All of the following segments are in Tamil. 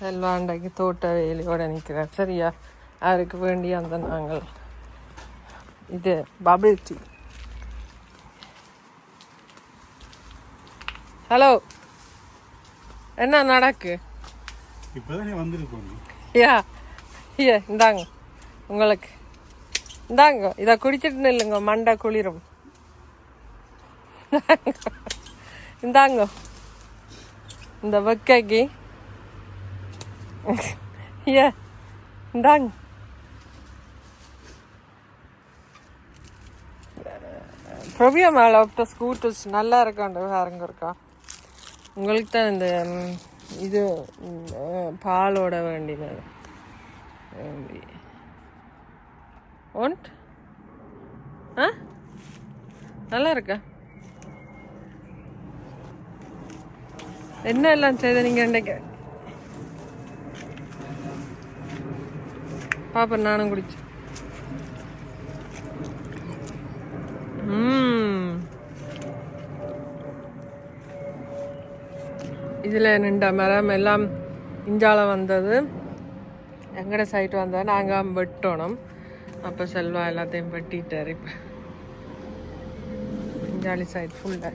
செல்வாண்டைக்கு தோட்ட வேலையோட நிற்கிறார். சரியா? அவருக்கு வேண்டிய அந்த நாங்கள் இது பபிள் டீ ஹலோ என்ன நடக்கு? இப்போதான் வந்திருக்கோம் யா ஐயா இந்தாங்க. உங்களுக்கு. இந்தாங்க. இதை குடிச்சிட்டு நில்லுங்க. மண்டை குளிரும். இந்தாங்க. இந்த வெக்கைக்கு ஐயா இந்தாங்க பிரவியா மேலே விட்ட ஸ்கூட்டர்ஸ் நல்லா இருக்காண்டு வேறங்க இருக்கா உங்களுக்கு தான் இந்த இது பாலோட வேண்டினது ஒன்ட் ஆ நல்லா இருக்கா என்ன எல்லாம் செய்த நீங்க இன்னைக்கு பாப்பா நானும் குடிச்சு. இதில் நின்ற மரம் எல்லாம் இஞ்சால வந்தது. எங்கட சைட் வந்தால் நாங்கள் வெட்டணும். அப்போ செல்வா எல்லாத்தையும் வெட்டிட்டார் இப்போ. இஞ்சாலி சைட் ஃபுல்லாக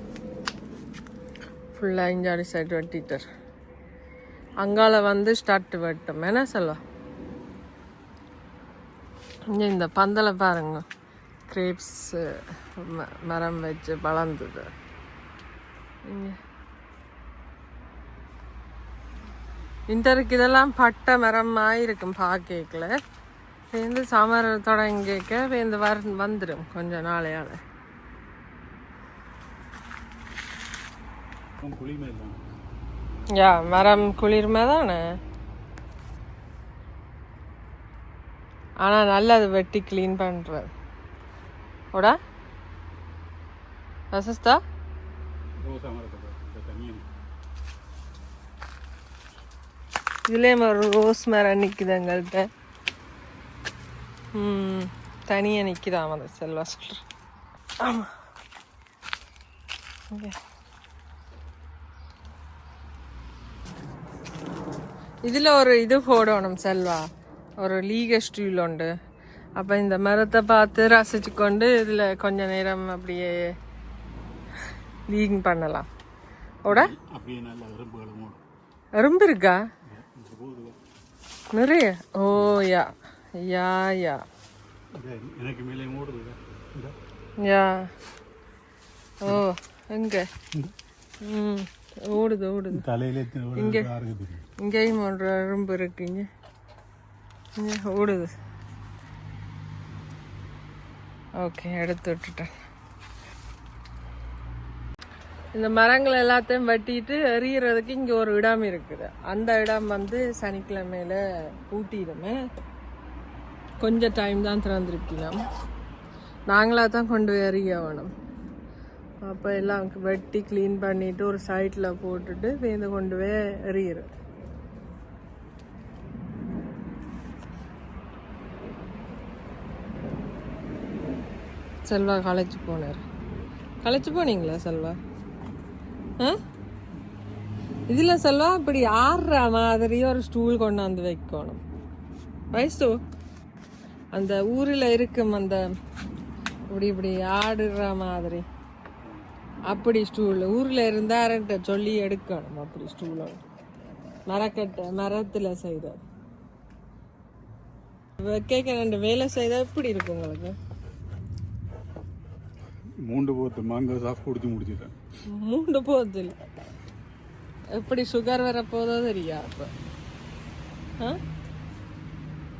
ஃபுல்லாக இஞ்சாலி சைடு வெட்டிட்டார். அங்கால வந்து ஸ்டார்ட் வெட்டும். என்ன செல்வா? இங்கே இந்த பந்தலை பாருங்க. கிரேப்ஸ் மரம் வச்சு வளர்ந்தது. இங்கே. இன்டருக்கு இதெல்லாம் பட்டை மரமாக இருக்கும் பார்க்கல சேர்ந்து சமர் தொடங்கிக்க வேந்து வர வந்துடும் கொஞ்ச நாளையால். யா மரம் குளிர்மை தானே? ஆனால் நல்லா அது வெட்டி க்ளீன் பண்ணுறது ஓடா. வசஸ்தா இதுலேயே இதுலேயும் ஒரு ரோஸ் மரம் நிற்குது எங்கள்கிட்ட ம் தனியாக நிற்கிதாம் அந்த செல்வா சொல்கிற ஆமாம் இதில் ஒரு இது போடணும் செல்வா. ஒரு லீக உண்டு. அப்போ இந்த மரத்தை பார்த்து ரசிச்சு கொண்டு இதில் கொஞ்ச நேரம் அப்படியே லீகிங் பண்ணலாம். ஓட? எறும்பு இருக்கா? நிறைய. ஓ யா யா யா. எனக்கு மேலே யா. ஓ எங்க? ம் ஓடுது ஓடுது. தலையிலே இங்கேயும் ஒரு எறும்பு இருக்குங்க. ஓடுது. ஓகே எடுத்து விட்டுட்டேன். இந்த மரங்கள் எல்லாத்தையும் வெட்டிட்டு எறிகிறதுக்கு இங்கே ஒரு இடம் இருக்குது. அந்த இடம் வந்து சனிக்கிழமையில பூட்டிடுமே. கொஞ்சம் டைம் தான் திறந்துருக்கலாம். நாங்களாக தான் கொண்டு போய் எறிய வேணும் அப்போ எல்லாம் வெட்டி க்ளீன் பண்ணிவிட்டு ஒரு சைட்டில் போட்டுட்டு வேந்து கொண்டு போய் எறிகிறது செல்வா காலேஜ் போனார். காலேஜ் போனீங்களா செல்வா? ஆ? இதில் செல்வா இப்படி ஆடுற மாதிரி ஒரு ஸ்டூல் கொண்டாந்து வைக்கணும். வயசு? அந்த ஊரில் இருக்கும் அந்த இப்படி இப்படி ஆடுற மாதிரி. அப்படி ஸ்டூல் ஊரில் இருந்தாருன்ட்டு சொல்லி எடுக்கணும் அப்படி ஸ்டூலோட மரக்கட்டை மரத்தில் செய்த கேட்க ரெண்டு வேலை செய்தால் எப்படி இருக்கும் உங்களுக்கு? மூண்டு போத்து மாங்காய் சாஃப்ட் குடிச்சு முடிச்சிட்டேன். மூண்டு இல்லை. எப்படி சுகர் வர போதோ தெரியா அப்போ. ஆ?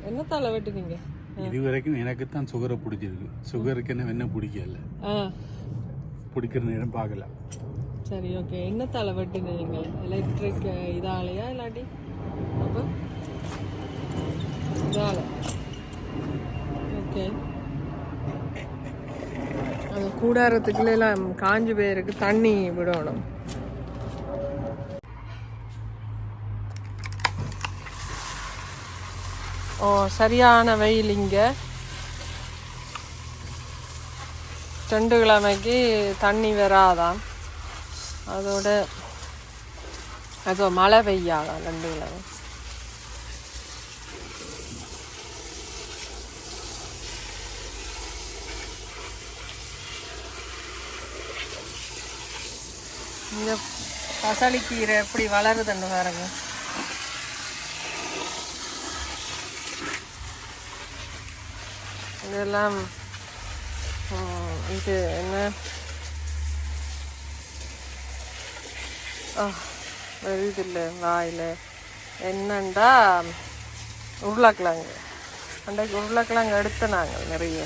என்ன தலை வெட்டுனீங்க? இது வரைக்கும் எனக்கு தான் சுகரை பிடிச்சிருக்கு. சுகருக்கு என்ன என்ன பிடிக்கல. ஆ. பிடிக்கிற நேரம் பார்க்கல. சரி ஓகே என்ன தலை வெட்டுனீங்க எலக்ட்ரிக் இதாலையா இல்லாட்டி? அப்போ? இதால. ஓகே அந்த கூடாரத்துக்குள்ள எல்லாம் காஞ்சு போயிருக்கு தண்ணி விடணும். ஓ சரியான வெயில் இங்கே. ரெண்டு கிழமைக்கு தண்ணி வராதான் அதோட அதோ மழை பெய்யாதான் ரெண்டு கிழமை இந்த பசளிக்கீரை எப்படி வளருதுன்னு பாருங்க. இதெல்லாம் இது என்ன? வருது இல்லை வாயில். என்னண்டா? உருளைக்கிழங்கு. அன்றைக்கு உருளைக்கிழங்கு எடுத்த நாங்கள் நிறைய.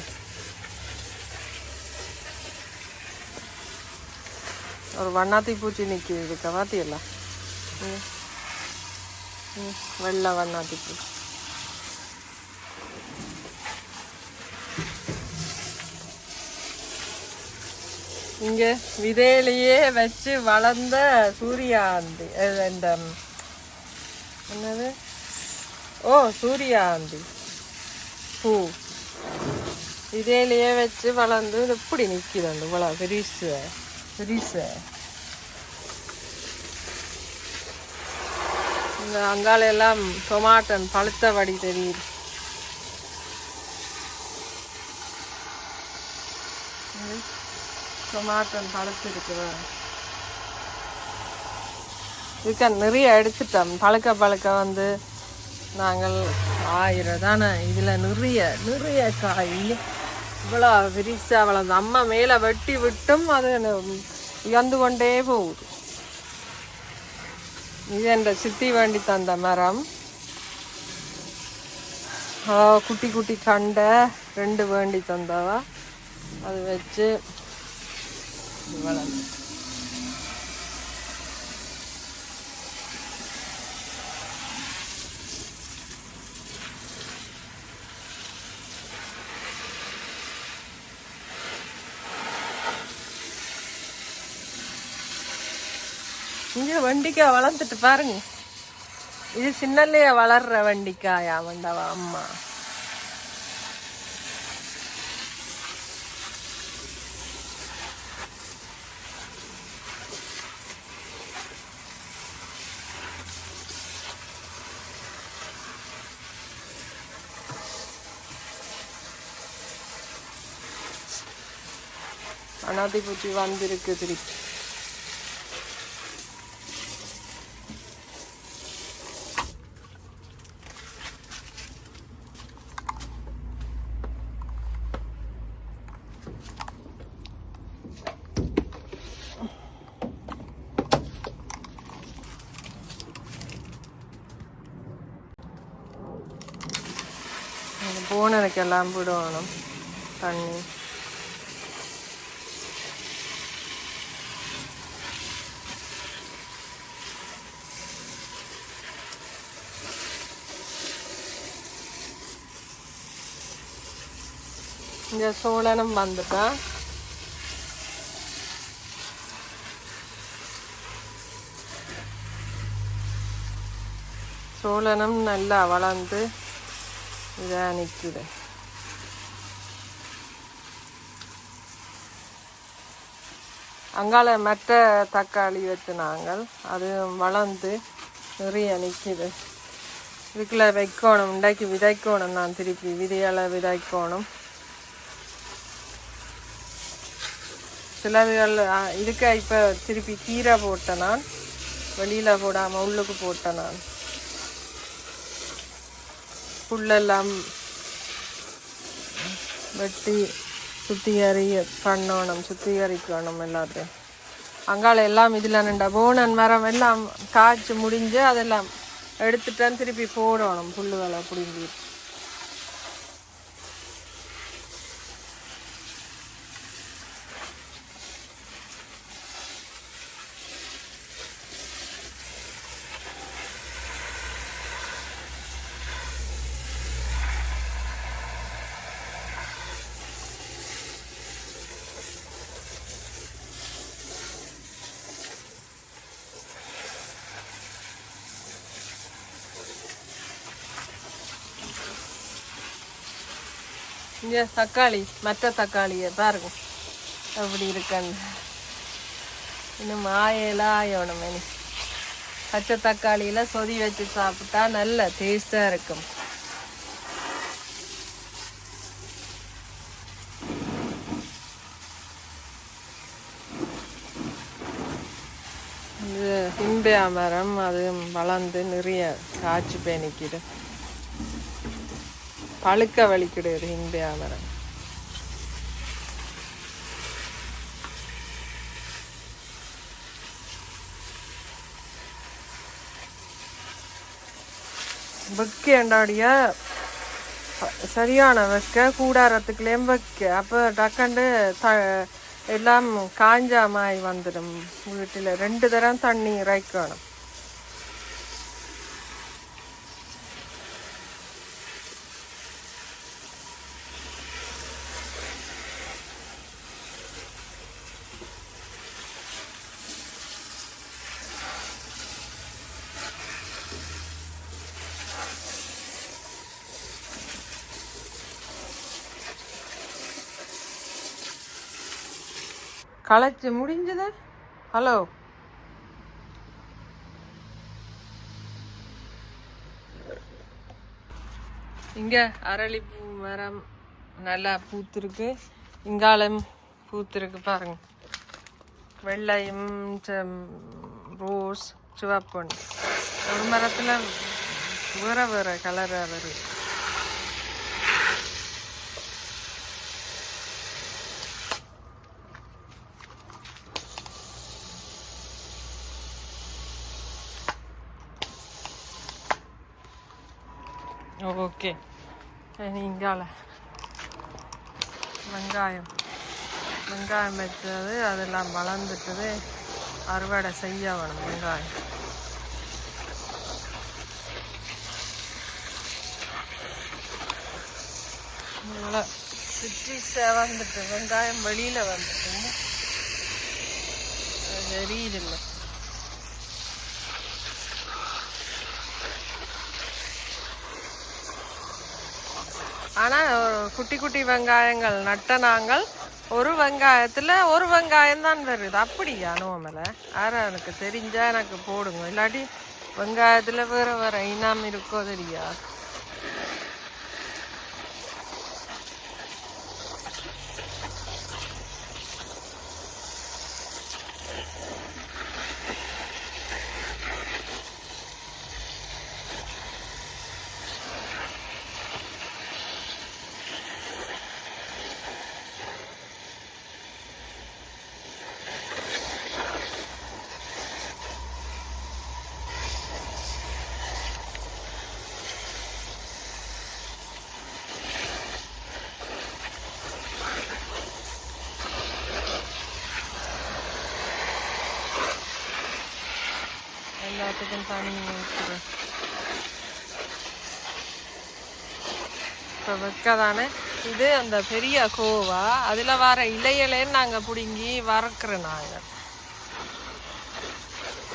ஒரு வண்ணாத்தி பூச்சி நிற்கிது இதுக்கு பாத்தியல்ல ம். ம். வெள்ளை வண்ணாத்தி பூச்சி. இங்கே விதையிலேயே வச்சு வளர்ந்த சூரியாந்தி இந்த என்னது? ஓ சூரியாந்தி பூ. விதையிலேயே வச்சு வளர்ந்து எப்படி இப்படி நிற்கிது அந்த இவ்வளோ பெரிசு பெரிசு இந்த அங்கால எல்லாம் டொமாட்டன் பழுத்தபடி தெரியுது. டொமாட்டன் பழுத்திருக்கு இதுக்க நிறைய எடுத்துட்டோம். பழுக்க பழுக்க வந்து நாங்கள் ஆயிரம் தானே இதில் நிறைய நிறைய காய். இவ்வளோ விரிசா வளர்ந்து அம்மா மேலே வெட்டி விட்டும் அது இறந்து கொண்டே போகுது. இது என்ற சித்தி வேண்டி தந்த மரம். குட்டி குட்டி கண்டை ரெண்டு வேண்டி தந்தவா. அது வச்சு வளர்ந்து. இங்க வண்டிக்காய் வளர்ந்துட்டு பாருங்க. இது சின்னல்லையே வளர்ற வண்டிக்காயா வண்டவா அம்மா. அனாதி பூச்சி வந்திருக்கு திருப்பி போனதுக்கெல்லாம் விடணும் தண்ணி. இந்த சோழனும் வந்துட்டா சோழனும் நல்லா வளர்ந்து இதாக நிற்குது அங்கால மற்ற தக்காளி வச்சு நாங்கள் அது வளர்ந்து நிறைய நிற்கிது இதுக்குள்ளே வைக்கணும் இன்றைக்கு விதைக்கணும் நான் திருப்பி விதையால் விதைக்கணும் சிலதுகள் இதுக்கு இப்போ திருப்பி கீரை போட்டேன் நான் வெளியில் போடாமல் உள்ளுக்கு போட்டேன் நான் புல்லெல்லாம் வெட்டி சுத்திகரி பண்ணணும் சுத்திகரிக்கணும் எல்லாத்தையும். அங்கால எல்லாம் இதில் நின்ற. போனன் மரம் எல்லாம் காய்ச்சி முடிஞ்சு அதெல்லாம் எடுத்துட்டேன் திருப்பி போடணும் புல்லுகளை பிடுங்கி. இங்கே தக்காளி மற்ற தக்காளியை பாருங்க. அப்படி இருக்குன்னு இன்னும் ஆயெல்லாம் ஆயணும் இனி. பச்சை தக்காளியில சொதி வச்சு சாப்பிட்டா நல்ல டேஸ்டா இருக்கும். ஹிம்பியா மரம் அது வளர்ந்து நிறைய காய்ச்சி போய் பழுக்க வலிக்கிடுது ஹிம்பியா வெக்க வெக்கேண்டாடிய சரியான வைக்க கூடாரத்துக்குள்ளேயும் வைக்க. அப்போ டக்கண்டு த எல்லாம் காஞ்சா மாய் வந்துடும் வீட்டில். ரெண்டு தரம் தண்ணி இறைக்கணும். களைச்சு முடிஞ்சது? ஹலோ இங்க அரளிப்பூ மரம் நல்லா பூத்திருக்கு. இங்காலம் பூத்திருக்கு பாருங்க. வெள்ளையும் செம்- ரோஸ் சிவப்பொன் ஒரு மரத்தில் வேற வேற கலராக வருது. ஓகே இனி இங்கால வெங்காயம் வெங்காயம் வச்சது அதெல்லாம் வளர்ந்துட்டது அறுவடை செய்ய வேணும் வெங்காயம் நல்லா சுற்றி வந்துட்டு வெங்காயம் வெளியில் வந்துட்டு தெரியுதில்லை இல்லை ஆனால் குட்டி குட்டி வெங்காயங்கள் நட்ட நாங்கள் ஒரு வெங்காயத்தில் ஒரு வெங்காயம் தான் வருது. அப்படியா நோமல ஆரா எனக்கு தெரிஞ்சால் எனக்கு போடுங்க. இல்லாட்டி வெங்காயத்தில் வேற வேறு இனம் இருக்கோ தெரியா? எல்லாத்துக்கும் தண்ணி இப்போ வெக்கதானே இது அந்த பெரிய கோவா. அதில் வர இலையிலேன்னு நாங்கள் பிடுங்கி வறுக்கிறோம் நாங்கள்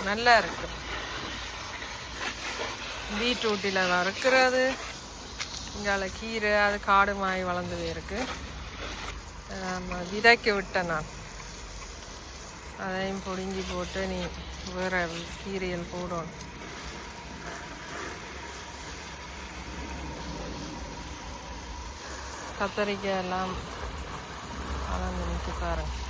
நல்லா இருக்கு. பீட்ரூட்டில் வறுக்கிறது. இங்கால கீரை அது காடு மாய் வளர்ந்து இருக்கு விதைக்க விட்டேன் நான். அதையும் பிடுங்கி போட்டு நீ வேற கீரைகள் on கத்தரிக்காய் எல்லாம் வளர்ந்து நிற்க பாருங்க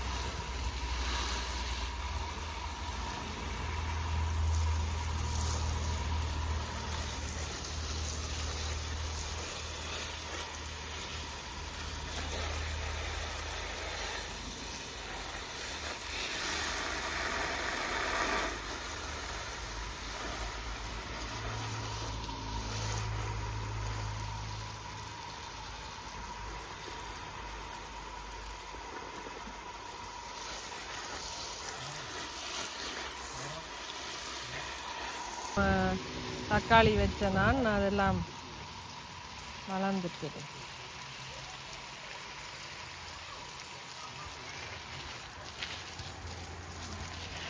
தக்காளி வச்ச நான் அதெல்லாம் வளர்ந்துட்டுது.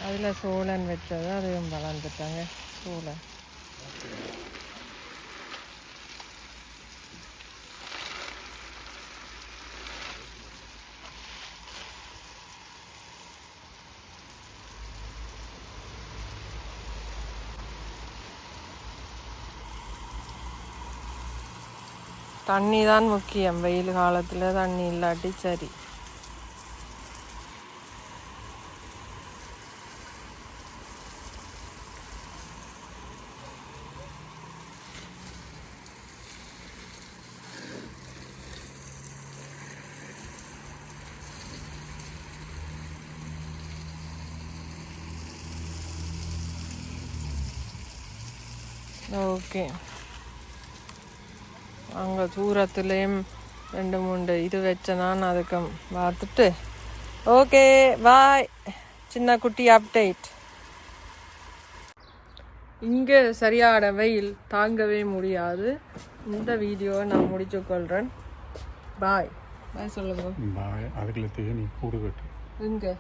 அதில் சோழன் வச்சது அதையும் வளர்ந்துட்டாங்க சோழன் தண்ணி தான் முக்கியம். வெயில் காலத்தில் தண்ணி இல்லாட்டி சரி. ஓகே. அங்கே தூரத்துலேயும் ரெண்டு மூணு இது வச்ச நான் அதுக்கு பார்த்துட்டு ஓகே பாய் சின்ன குட்டி அப்டேட் இங்கே சரியான வெயில் தாங்கவே முடியாது. இந்த வீடியோவை நான் முடிச்சு கொள்கிறேன் பாய் பாய் சொல்லுங்க. பாய் அதுக்குள்ள தேனி கூடு கட்டு. எங்கே